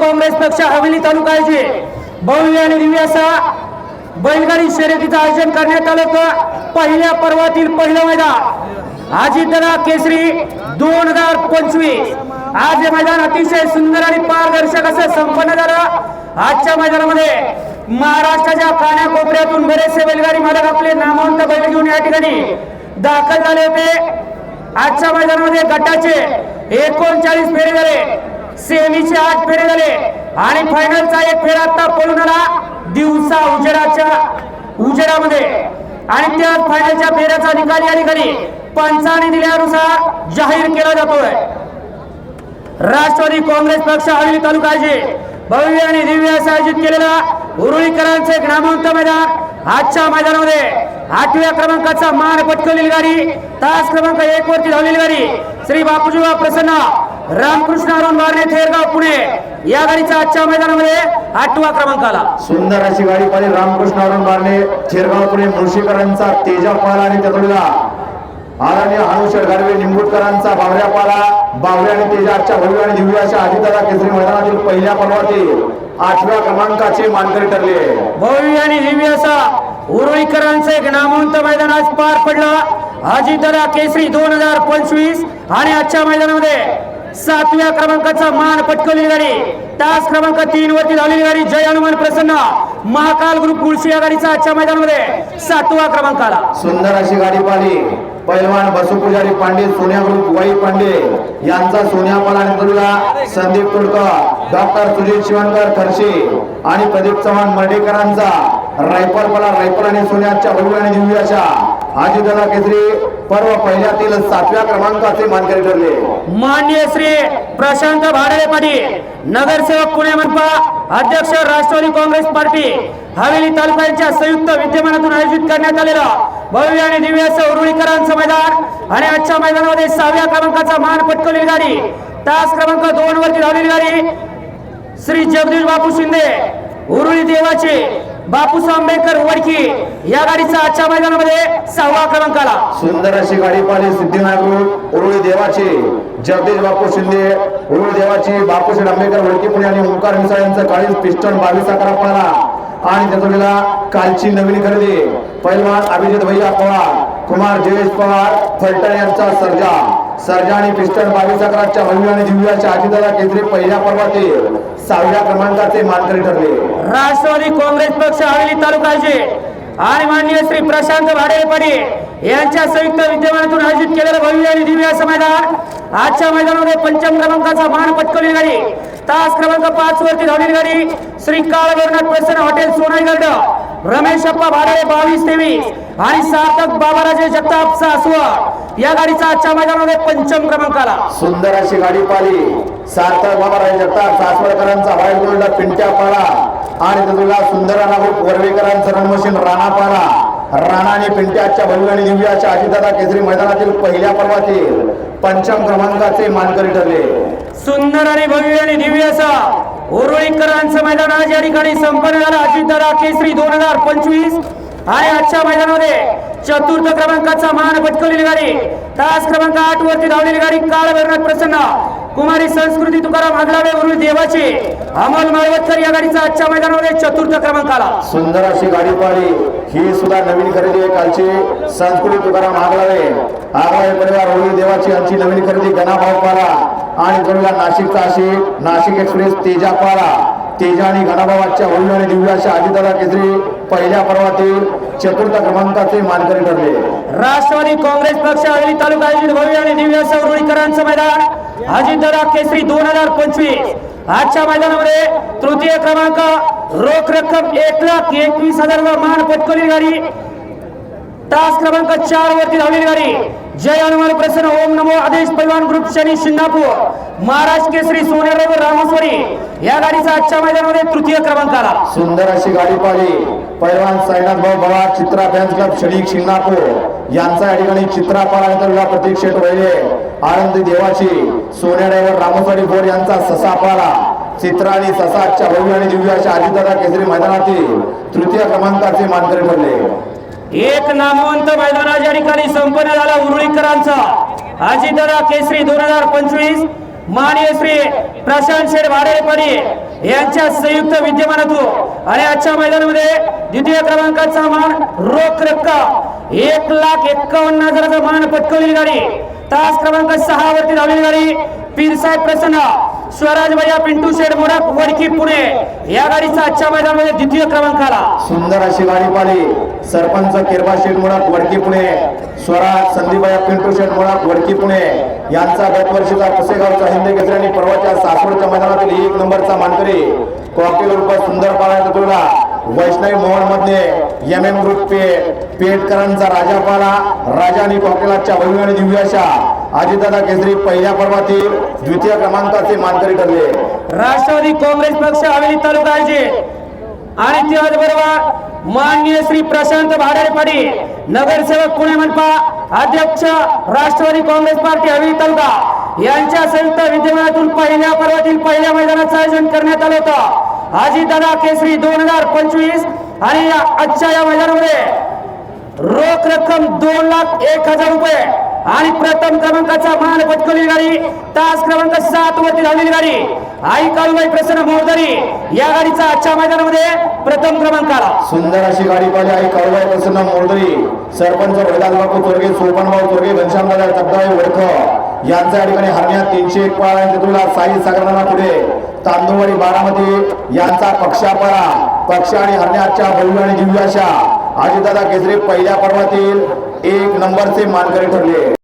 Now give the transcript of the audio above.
काँग्रेस पक्ष हवेली तालुक्याचे भव्य आणि दिव्य असा बैलगाडी शर्यतीचं आयोजन करण्यात आलं होतं. पहिल्या पर्वातील पहिलं मैदान अजितदादा केसरी दोन हजार पंचवीस. आज हे मैदान अतिशय सुंदर आणि पारदर्शक असं संपन्न झालं. आजच्या मैदानामध्ये महाराष्ट्राच्या कानाकोपऱ्यातून बरेचसे बैलगाडी मालक आपले नामांत बैल घेऊन या ठिकाणी दाखल झाले होते. आजच्या मैदानामध्ये गटाचे एकोणचाळीस फेरे झाले. सेमीचे आठ फेरे झाले. आणि फायनलचा एक फेरा आता पळून आला दिवसा उजेडाच्या उजेडामध्ये. आणि त्या फायनलच्या फेऱ्याचा निकाल या ठिकाणी पंचाने दिल्यानुसार जाहीर केला जातोय. राष्ट्रवादी काँग्रेस पक्ष हवेली तालुकाचे भव्य आणि दिव्य असं आयोजित केलेला उरुळीकरांचे एक मैदान आजच्या मैदानामध्ये आठव्या क्रमांकाचा मान पटकवलेली गाडी तास क्रमांक एक वरती धावलेली गाडी श्री बापूजी प्रसन्न रामकृष्ण अरुण बारणे थेरगाव पुणे. या गाडीचा आजच्या मैदानामध्ये आठवा क्रमांकाला सुंदर अशी गाडी पाहिली रामकृष्ण अरुण बारणे थेरगाव पुणे. मुळशीकरांचा तेजा पाला आणि त्यातोडीला आदरणीय हनुशेठ गाडवे निंबूटकरांचा बावऱ्या पाला. बावऱ्या आणि तेजाच्या भव्य आणि दिव्य अशा अजितदादा केसरी मैदानातील पहिल्या पर्वातील आठव्या क्रमांकाचे मानकरी ठरले. भव्य आणि दिव्य असा उरुळीकरांचं एक नामवंत मैदान आज पार पडलं. अजितदादा केसरी दोन हजार पंचवीस आणि आजच्या मैदानामध्ये सातव्या क्रमांकाचा मान पटकवलेली गाडी तास क्रमांक तीन वरती धावलेली गाडी जय हनुमान प्रसन्न महाकाल ग्रुप गुळशी या गाडीचा आजच्या मैदानामध्ये सातवा क्रमांकाला. सुंदर अशी गाडी पाहिली पैलवान बसू पुजारी पांडे सोन्या ग्रुप वाई पांडे यांचा सोन्या पाला संदीप तुडकर डॉक्टर सुजित शिवणकर खर्शी आणि प्रदीप चव्हाण मर्डेकरांचा रायफल पला रायफल आणि सोन्याच्या भव्य आणि दिव्य अशा अजितदादा केसरी पर्व पहिल्यातील सातव्या क्रमांकाचे मानकरी ठरले. मान्य श्री प्रशांत भाडळे पाटील नगरसेवक पुणे मनपा अध्यक्ष राष्ट्रवादी काँग्रेस पार्टी हवेली तालुक्यांच्या संयुक्त विद्यमानातून आयोजित करण्यात आलेलं भव्य आणि दिव्य असं उरुळीकरांचं मैदान आणि आजच्या मैदानामध्ये सहाव्या क्रमांकाचा मान पटकवलेली गाडी तास क्रमांक दोन वरती धावलेली गाडी श्री जगदीश बापू शिंदे उरुळी देवाचे बापूस आंबेडकर वडकी या गाडीचा आजच्या मैदानामध्ये सहावा क्रमांक आला. सुंदर अशी गाडी पाहिली सिद्धिनाथ ग्रुप उरुळी देवाची. जगदीश बापू शिंदे उरुळी देवाची. बापू शेठ आंबेडकर वडकी पुणे आणि ओंकार मिसाळ यांचा काळीज पिस्टन बावीस अकरा पाला आणि त्याचवेळेला कालची नवीन खरेदी पहिलवान अभिजित भैया पवार कुमार जयेश पवार फलटण यांचा सर्जा. सर्जा आणि पिस्टन बावीस अकराच्या भव्य आणि दिव्याच्या अजितदादा केंद्रे पहिल्या पर्वाचे सहाव्या क्रमांकाचे मानकरी ठरले. राष्ट्रवादी काँग्रेस पक्ष हवेली तालुकाचे आणि माननीय श्री प्रशांत भाडे यांच्या संयुक्त विद्यमानातून आयोजित केलेलं भव्य आणि दिव्य असं मैदान आजच्या मैदानामध्ये पंचम क्रमांकाचा मान पटकवली गाडी तास क्रमांक पाच वरती धावलेली गाडी श्री काळभैरनाथ प्रसन्न हॉटेल सोनाई गर्ड रमेश अप्पा भाडे बावीस तेवीस. आणि सार्थक बाबाराजे जगताप सासवड या गाडीचा आजच्या मैदानामध्ये पंचम क्रमांकाला. सुंदर अशी गाडी पाली सार्थक बाबाराय जगताप सासवडकरांचा व्हाईट गोल्ड पिंट्या पाला आणि त्यातुला सुंदर ग्रुप वरवेकरांचं रणमशीन राणा पाला राणा आणि पिंट्याच्या भव्य आणि दिव्याच्या अजितदादा केसरी मैदानातील पहिल्या पर्वातील पंचम क्रमांकाचे मानकरी ठरले. सुंदर आणि भव्य आणि दिव्य असा उरुळीकरांचं मैदान आज या ठिकाणी संपन्न झालं. अजितदादा केसरी दोन हजार पंचवीस. आणि आजच्या मैदानामध्ये. चतुर्थ क्रमांकाचा मान पटकवलेली गाडी. तास क्रमांक आठ वरती धावलेली गाडी काळ भरणात प्रसन्न. कुमारी संस्कृती तुकाराम आगलावे उरुळ देवाचे. अमोल माळवतकर या गाडीचा आजच्या मैदानामध्ये चतुर्थ क्रमांकाला सुंदर अशी गाडी पाहिली ही सुद्धा नवीन खरेदी आहे. कालची संस्कृती तुकाराम आगलावे. आगलावे परिवार होळी देवाची यांची नवीन खरेदी. गणाभाव पाला आणि जोडला नाशिकचा अशी नाशिक एक्सप्रेस तेजापाडा तेजा आणि गणाभावाच्या होळी आणि दिव्याच्या अजितदादा केसरी. पहिल्या पर्वातील चतुर्थ क्रमांकाचे मानकरी ठरले. राष्ट्रवादी काँग्रेस पक्ष हवेली तालुका आयोजित भव्य आणि दिव्य सौरुळीकरांचं मैदान. अजितदादा केसरी दोन हजार पंचवीस. आजच्या मैदानामध्ये तृतीय क्रमांक रोख रक्कम एक लाख एकवीस हजार मान पटकवली गाडी तास क्रमांक चार वरती धावलेली गाडी जय हनुमान प्रसन्न. ओम नमो आदेश पैलवान ग्रुप शनी शिंगापूर. महाराज केसरी सोनेराव रामेश्वरी या गाडीचा आजच्या मैदानामध्ये तृतीय क्रमांक आला. सुंदर अशी गाडी पाहिली. पैलवान साईनाथ भाऊ बवा चित्रा फॅन्स क्लब शनी शिंगणापूर यांचा या ठिकाणी चित्रा पाला प्रतीक शेठ आनंद देवाची सोन्या ड्रायव्हर रामस्वाडी बोर यांचा ससा पाला. चित्रा आणि आजच्या भव्य आणि दिव्य अशा अजितदादा केसरी मैदानातील तृतीय क्रमांकाचे मानकरी ठरले एक नामवंत मैदान या ठिकाणी संपन्न झाला उरुळीकरांचा. अजितदादा केसरी दोन हजार पंचवीस माननीय श्री प्रशांत शेठ भाडेपणे यांच्या संयुक्त विद्यमानातून आणि आजच्या मैदानामध्ये द्वितीय क्रमांकाचा मान रोख रक्कम एक लाख एक्कावन्न हजाराचा मान पटकवलेली गाडी. तास क्रमांक सहा वरती धावलेली गाडी. पीरसाहेब प्रसन्न स्वराज भैया पिंटू शेड मोडक वडकी पुणे. या गाडीचा आजच्या मैदानामध्ये द्वितीय क्रमांक आला सुंदर अशी गाडी पाली सरपंच किरबा शेड मोडक वडकी पुणे. स्वराज संदीपया पिंटू शेड मोडक वडकी पुणे. यांचा गत वर्षीचा पुसेगावचा हिंदी केसरी परवाच्या सासवडच्या मैदानातील एक नंबरचा मानकरी कॉकटेल उर्फ सुंदर पाळा तुला वैष्णवी मोहनमध्ये एम एम ग्रुप पेटकरांचा राजा पाला राजा आणि कॉकटेलाच्या वैभव आणि दिव्याशा अजितदादा केसरी पहिल्या पर्वातील द्वितीय क्रमांकाचे मानकरी ठरले. राष्ट्रवादी काँग्रेस पक्ष हवेली तालुका अजित आणि त्याचबरोबर माननीय श्री प्रशांत भाडारे नगरसेवक पुणे मनपा अध्यक्ष राष्ट्रवादी काँग्रेस पार्टी हवेली तालुका यांच्या संयुक्त विद्यमानातून पहिल्या पर्वातील पहिल्या मैदानाचं आयोजन करण्यात आलं होतं. अजितदादा केसरी दोन हजार पंचवीस आणि या- आजच्या या मैदानामध्ये रोख रक्कम दोन लाख एक हजार रुपये. आणि प्रथम क्रमांकाचा मान पटकवलेली गाडी तास क्रमांक सात वरती धावलेली गाडी. आई काळूबाई प्रसन्न मोहदरी या गाडीचा आजच्या मैदानामध्ये प्रथम क्रमांक आला. सुंदर अशी गाडी पाहिली आई काळूबाई प्रसन्न मोरदरी सरपंच वैदास बापू चोरगे सोपनभाऊ चोरगे घनश्यामदादा जगदाळे ओळख यांच्या ठिकाणी हरण्यात तीनशे एक पाळा तुला साई सागरांना पुढे. तांदूळवाडी बारामती यांचा पक्षापारा पक्ष आणि हरण्याच्या भव्य आणि जिव्याशा अजितदादा केसरी पहिल्या पर्वातील एक नंबरचे मानकरी ठरले.